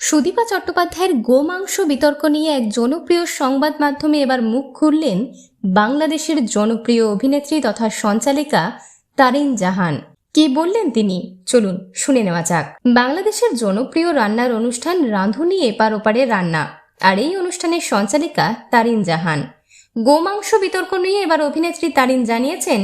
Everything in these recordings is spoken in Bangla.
সুদীপা চট্টোপাধ্যায়ের গোমাংস বিতর্ক নিয়ে এক জনপ্রিয় সংবাদ মাধ্যমে এবার মুখ খুললেন বাংলাদেশের জনপ্রিয় অভিনেত্রী তথা সঞ্চালিকা তারিন জাহান। কি বললেন তিনি? চলুন শুনে নেওয়া যাক। বাংলাদেশের জনপ্রিয় রান্নার অনুষ্ঠান রাঁধুনি এপার ওপারে রান্না। আর এই অনুষ্ঠানের সঞ্চালিকা তারিন জাহান। গোমাংস বিতর্ক নিয়ে এবার অভিনেত্রী তারিন জানিয়েছেন,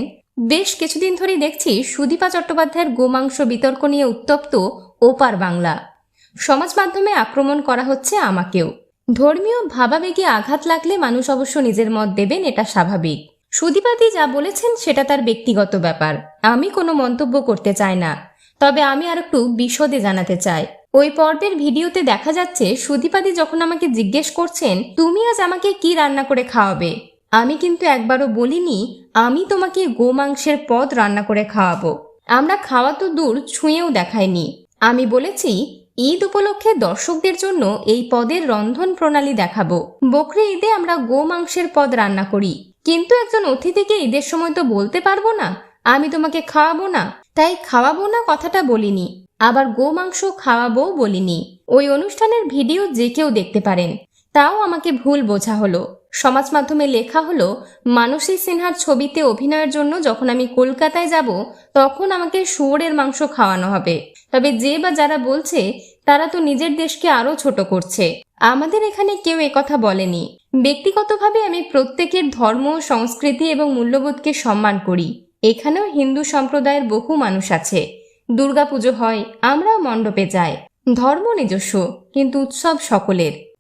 বেশ কিছুদিন ধরেই দেখছি সুদীপা চট্টোপাধ্যায়ের গোমাংস বিতর্ক নিয়ে উত্তপ্ত ওপার বাংলা। সমাজ মাধ্যমে আক্রমণ করা হচ্ছে আমাকেও। ধর্মীয় ভাবাবেগে আঘাত লাগলে মানুষ অবশ্য নিজের মত দেবেন, এটা স্বাভাবিক। সুদীপাদি যা বলেছেন, সেটা তার ব্যক্তিগত ব্যাপার। আমি কোনো মন্তব্য করতে চাই না। তবে আমি আর একটু বিশদে জানাতে চাই। ওই পর্বের ভিডিওতে দেখা যাচ্ছে, সুদীপাদি যখন আমাকে জিজ্ঞেস করছেন, তুমি আজ আমাকে কি রান্না করে খাওয়াবে? আমি কিন্তু একবারও বলিনি, আমি তোমাকে গোমাংসের পদ রান্না করে খাওয়াবো। আমরা খাওয়া তো দূর, ছুঁয়েও দেখাইনি। আমি বলেছি ঈদ উপলক্ষে দর্শকদের জন্য এই পদের রন্ধন প্রণালী দেখাবো। বকরি ঈদে আমরা গোমাংসের পদ রান্না করি। কিন্তু একজন অতিথিকে ঈদের সময় তো বলতে পারব না, আমি তোমাকে খাওয়াবো না, তাই খাওয়াবো না কথাটা বলিনি। আবার গোমাংস খাওয়াবো বলিনি। ওই অনুষ্ঠানের ভিডিও যে কেউ দেখতে পারেন, তাও আমাকে ভুল বোঝা হলো। সমাজ মাধ্যমে লেখা হলো, মানসী সিনহার ছবিতে অভিনয়ের জন্য যখন আমি কলকাতায় যাব, তখন আমাকে শুয়োরের মাংস খাওয়ানো হবে। তবে যে বা যারা বলছে, তারা তো নিজের দেশকে আরও ছোট করছে। আমাদের এখানে কেউ একথা বলেনি। ব্যক্তিগতভাবে আমি প্রত্যেকের ধর্ম, সংস্কৃতি এবং মূল্যবোধকে সম্মান করি। এখানেও হিন্দু সম্প্রদায়ের বহু মানুষ আছে। দুর্গাপুজো হয়, আমরাও মণ্ডপে যাই। ধর্ম নিজস্ব, কিন্তু উৎসব সকলের।